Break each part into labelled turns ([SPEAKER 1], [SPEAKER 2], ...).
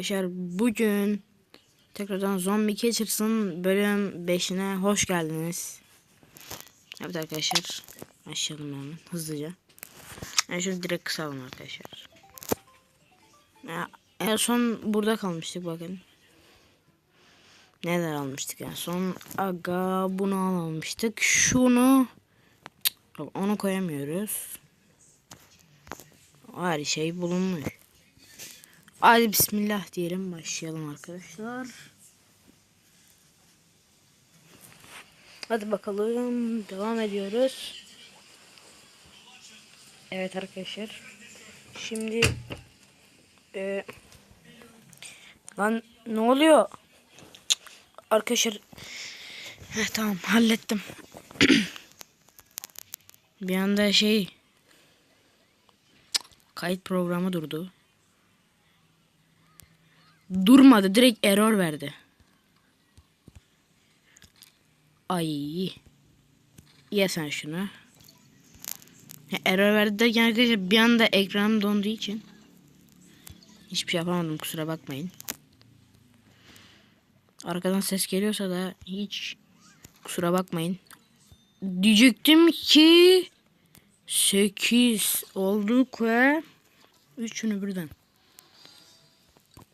[SPEAKER 1] Arkadaşlar bugün tekrardan Zombie Catchers'ın bölüm 5'ine hoş geldiniz. Evet arkadaşlar başlayalım hemen hızlıca. Yani şunu direkt kısalım arkadaşlar. Ya, en son burada kalmıştık bakın. Neler almıştık en son? Aga bunu almıştık. Şunu onu koyamıyoruz. Her şey bulunmuş. Hadi bismillah diyelim başlayalım arkadaşlar. Hadi bakalım devam ediyoruz. Evet arkadaşlar. Şimdi e, lan ne oluyor? Cık, Arkadaşlar Heh, tamam hallettim. Bir anda şey kayıt programı durdu. Durmadı direkt error verdi. Ay. Ye sen şunu. Ya, Error verdi derken arkadaşlar bir anda ekranım donduğu için hiçbir şey yapamadım kusura bakmayın. Arkadan ses geliyorsa da hiç kusura bakmayın. Diyecektim ki 8 olduk ve üçünü birden.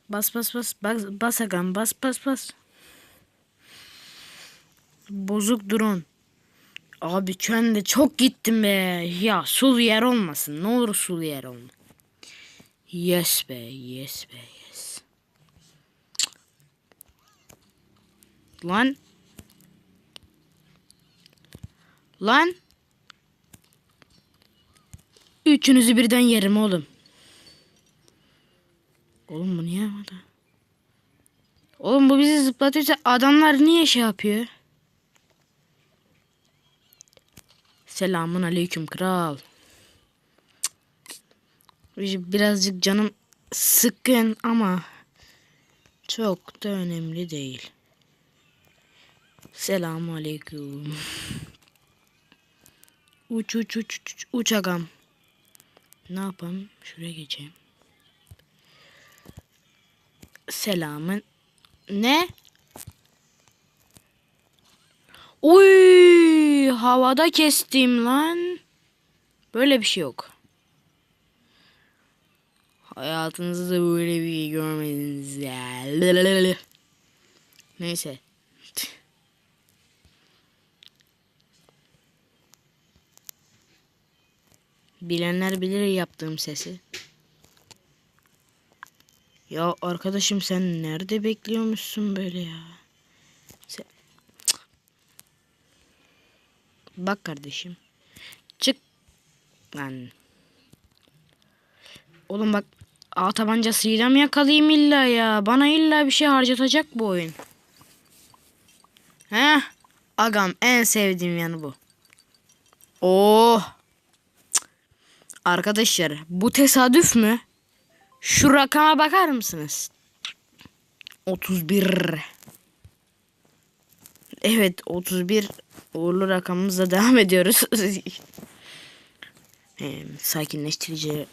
[SPEAKER 1] Bas bas bas bas bas agam bas bas bas. Bozuk drone. Abi de çok gittim be. Ya sulu yer olmasın. Ne olur sulu yer olma. Yes be yes be yes. Lan. Lan. Üçünüzü birden yerim oğlum. Oğlum bu niye havada? Oğlum bu bizi zıplatıyorsa adamlar niye şey yapıyor? Selamun aleyküm kral. Cık. Birazcık canım sıkkın ama çok da önemli değil. Selamun aleyküm. Uç uç uç uç uç agam. Ne yapalım? Şuraya geçeyim. Selamın. Ne? Uy, havada kestim lan. Böyle bir şey yok. Hayatınızda böyle bir şey görmediniz ya. Lelelele. Neyse. Bilenler bilir yaptığım sesi. Ya arkadaşım sen nerede bekliyormuşsun böyle ya? Sen... Bak kardeşim. Çık. Lan. Oğlum bak A tabancasıyla mı yakalayayım illa ya? Bana illa bir şey harcatacak bu oyun. Heh. Agam en sevdiğim yanı bu. Oh. Arkadaşlar bu tesadüf mü? Şu rakama bakar mısınız? 31. Evet 31 uğurlu rakamımızla devam ediyoruz. Sakinleştirici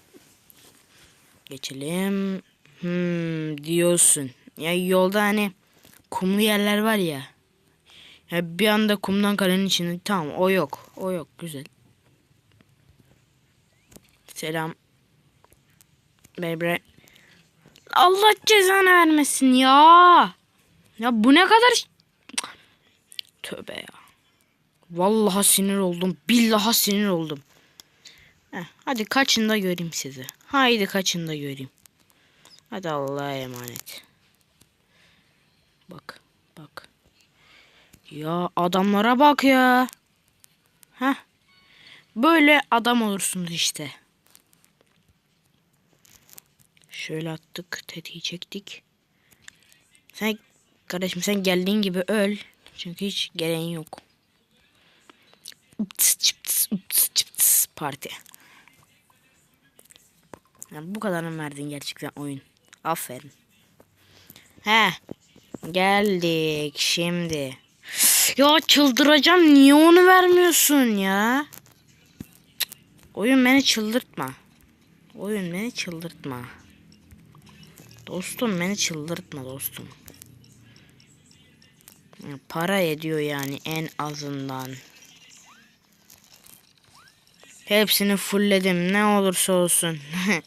[SPEAKER 1] geçelim. Hmm, diyorsun. Ya yolda hani kumlu yerler var ya. Ya bir anda kumdan kalenin içinde tamam o yok. O yok güzel. Selam. Bebre. Allah cezanı vermesin ya. Ya bu ne kadar... Tövbe ya. Vallahi sinir oldum. Billahi sinir oldum. Heh, hadi kaçın da göreyim sizi. Haydi kaçın da göreyim. Hadi Allah'a emanet. Bak. Bak. Ya adamlara bak ya. Heh. Böyle adam olursunuz işte. Şöyle attık. Tetiği çektik. Sen kardeşim sen geldiğin gibi öl. Çünkü hiç gereğin yok. Ups, çıps, ups, çıps, Parti. Yani bu kadarını verdin gerçekten oyun. Aferin. He. Geldik şimdi. Ya çıldıracağım. Niye onu vermiyorsun ya? Oyun beni çıldırtma. Oyun beni çıldırtma. Dostum beni çıldırtma dostum. Para ediyor yani en azından. Hepsini fullledim ne olursa olsun.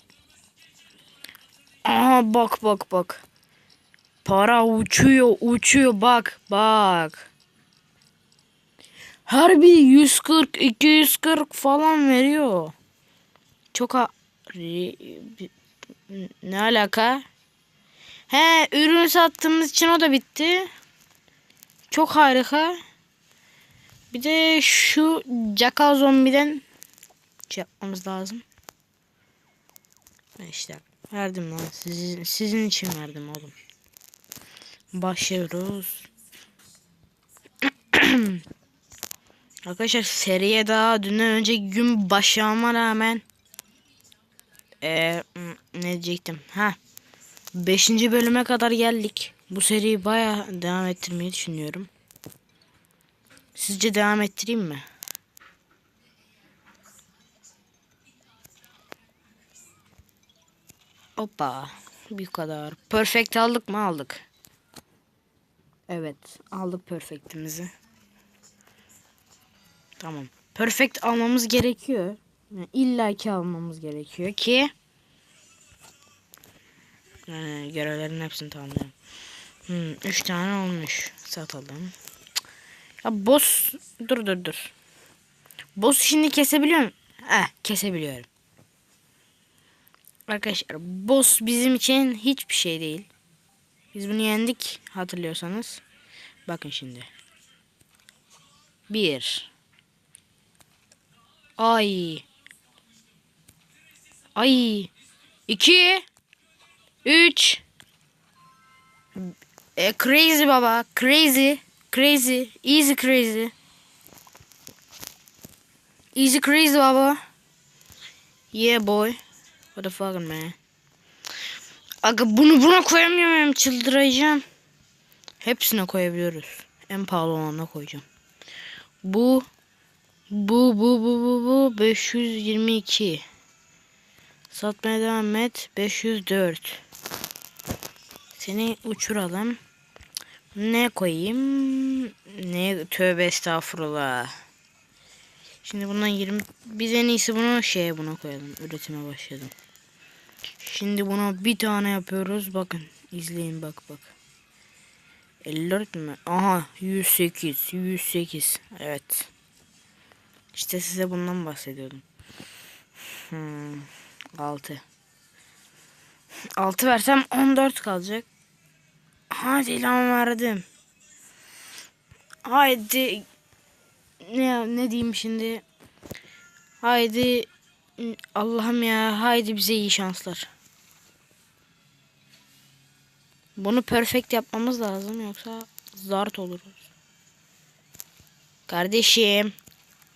[SPEAKER 1] Aha bak bak bak. Para uçuyor uçuyor bak bak. Harbi 140 240 falan veriyor. Çok ne alaka? He ürün sattığımız için o da bitti. Çok harika. Bir de şu Jackal zombiden şey yapmamız lazım. İşte verdim lan. Sizin, sizin için verdim oğlum. Başlıyoruz. Arkadaşlar seriye daha dünden önceki gün başlamama rağmen ee, ne diyecektim? Ha. 5. bölüme kadar geldik. Bu seriyi baya devam ettirmeyi düşünüyorum. Sizce devam ettireyim mi? Hoppa. Bir kadar. Perfect aldık mı? Aldık. Evet. Aldık perfect'imizi. Tamam. Perfect almamız gerekiyor. Yani İlla ki almamız gerekiyor ki ee, görevlerin hepsini tamamlayalım. Hmm, üç tane olmuş. Satalım. Ya boss dur dur dur. Boss şimdi kesebiliyor muyum? Eh kesebiliyorum. Arkadaşlar boss bizim için hiçbir şey değil. Biz bunu yendik hatırlıyorsanız. Bakın şimdi. Bir. Ay. Ay. İki. Üç. E, crazy baba. Crazy. Crazy. Easy crazy. Easy crazy baba. Yeah boy. What the fuck man. Aga bunu buna koyamıyorum. Çıldıracağım. Hepsine koyabiliyoruz. En pahalı olanına koyacağım. Bu bu bu bu bu bu 522. Satmaya devam et. 504. Seni uçuralım. Ne koyayım? Ne tövbe estağfurullah. Şimdi bundan 20 biz en iyisi bunu şeye buna koyalım. Üretime başladım. Şimdi buna bir tane yapıyoruz. Bakın izleyin bak bak. 54 mü? Aha 108 108 evet. İşte size bundan bahsediyordum. Hmm, 6 6 versem 14 kalacak. Hadi lan verdim. Haydi ne ne diyeyim şimdi? Haydi Allah'ım ya haydi bize iyi şanslar. Bunu perfect yapmamız lazım yoksa zart oluruz. Kardeşim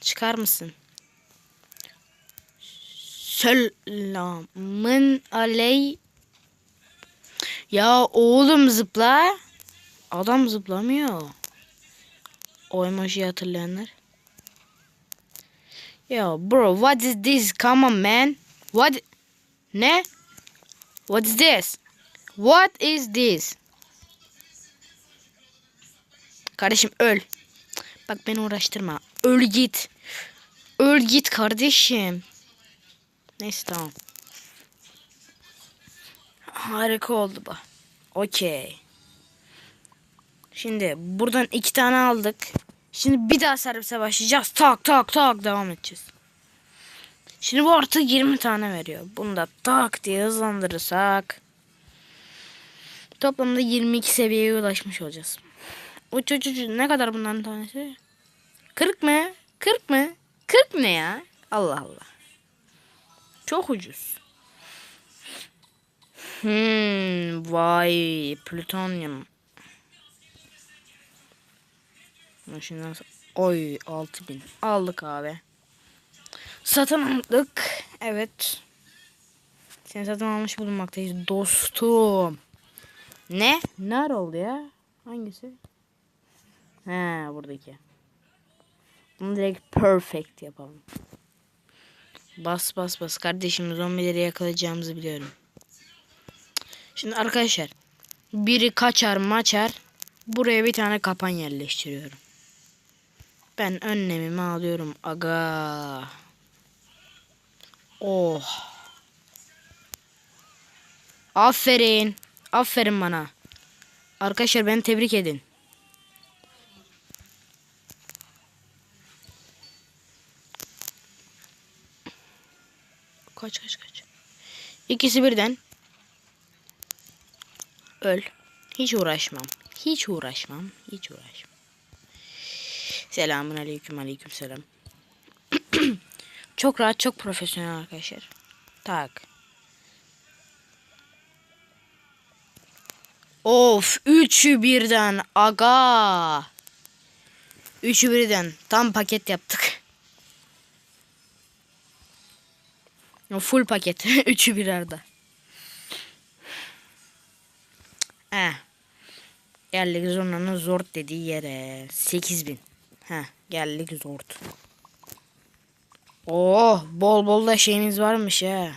[SPEAKER 1] çıkar mısın? Selamın aley. Ya oğlum zıpla. Adam zıplamıyor. O emojiyi hatırlayanlar. Yo bro what is this? Come on man. What? Ne? What is this? What is this? Kardeşim öl. Bak beni uğraştırma. Öl git. Öl git kardeşim. Neyse tamam. Harika oldu bu. Okey. Şimdi buradan iki tane aldık. Şimdi bir daha servise başlayacağız. Tak tak tak devam edeceğiz. Şimdi bu artık 20 tane veriyor. Bunu da tak diye hızlandırırsak toplamda 22 seviyeye ulaşmış olacağız. Uç uç uç ne kadar bunların tanesi? 40 mı? 40 mı? 40 ne ya? Allah Allah. Çok ucuz. Hmm, vay plütonyum. Şimdi oy 6000 aldık abi. Satın aldık. Evet. Seni satın almış bulunmaktayız dostum. Ne? Nerede oldu ya? Hangisi? He buradaki. Bunu direkt perfect yapalım. Bas bas bas kardeşim zombileri yakalayacağımızı biliyorum. Şimdi arkadaşlar biri kaçar maçar buraya bir tane kapan yerleştiriyorum. Ben önlemimi alıyorum aga. Oh. Aferin. Aferin bana. Arkadaşlar beni tebrik edin. Kaç kaç kaç. İkisi birden. Öl. Hiç uğraşmam. Hiç uğraşmam. Hiç uğraşmam. Selamun aleyküm aleyküm selam. çok rahat çok profesyonel arkadaşlar. Tak. Of üçü birden aga. Üçü birden tam paket yaptık. Full paket. üçü bir arada. Eh. Geldik zonanın zor dediği yere. 8000. Heh geldik zor. Oh bol bol da şeyimiz varmış ha.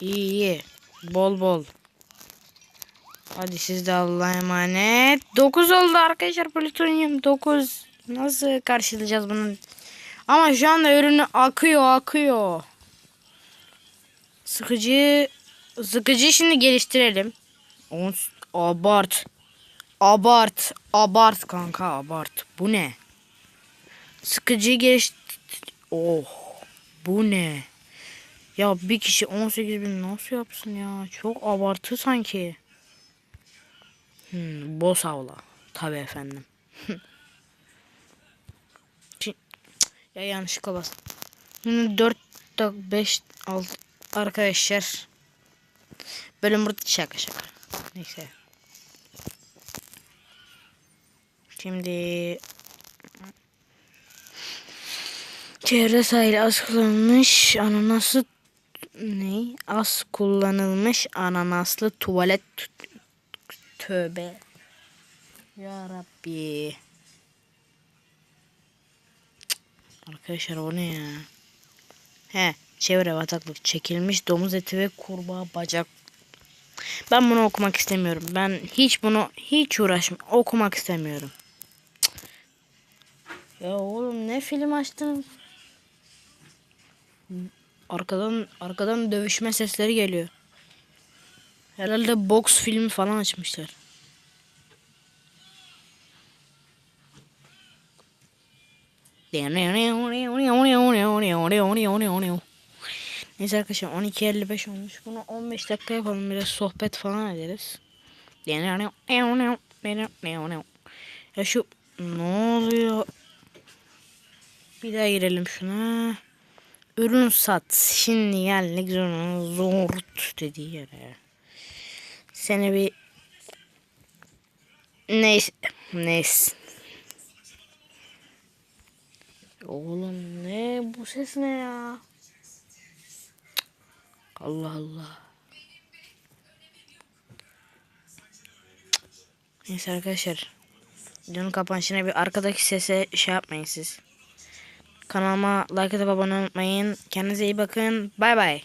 [SPEAKER 1] İyi iyi. Bol bol. Hadi siz de Allah'a emanet. 9 oldu arkadaşlar plütonyum 9. Nasıl karşılayacağız bunu? Ama şu anda ürünü akıyor akıyor. Sıkıcı sıkıcı şimdi geliştirelim. On, abart. Abart. Abart kanka abart. Bu ne? Sıkıcı geliş... Oh. Bu ne? Ya bir kişi 18 bin nasıl yapsın ya? Çok abartı sanki. Hmm, boss avla. Tabi efendim. Ya yanlışlıkla bas. Şimdi 4 5 6 arkadaşlar. Bölüm burada şaka şaka. Neyse. Şimdi çevre sahili az kullanılmış ananaslı ne? Az kullanılmış ananaslı tuvalet tövbe. Ya Rabbi. Arkadaşlar o ne ya? He, çevre bataklık çekilmiş domuz eti ve kurbağa bacak ben bunu okumak istemiyorum. Ben hiç bunu hiç uğraşmam. Okumak istemiyorum. Ya oğlum ne film açtın? Arkadan arkadan dövüşme sesleri geliyor. Herhalde boks filmi falan açmışlar. Neyse arkadaşlar 12.55 olmuş. Bunu 15 dakika yapalım. Biraz sohbet falan ederiz. Ya şu ne oluyor? Bir daha girelim şuna. Ürün sat. Şimdi geldik zorun zor dediği yere. Seni bir neyse neyse. Oğlum ne bu ses ne ya? Allah Allah. Neyse arkadaşlar. Videonun kapanışına bir arkadaki sese şey yapmayın siz. Kanalıma like atıp abone olmayı unutmayın. Kendinize iyi bakın. Bay bay.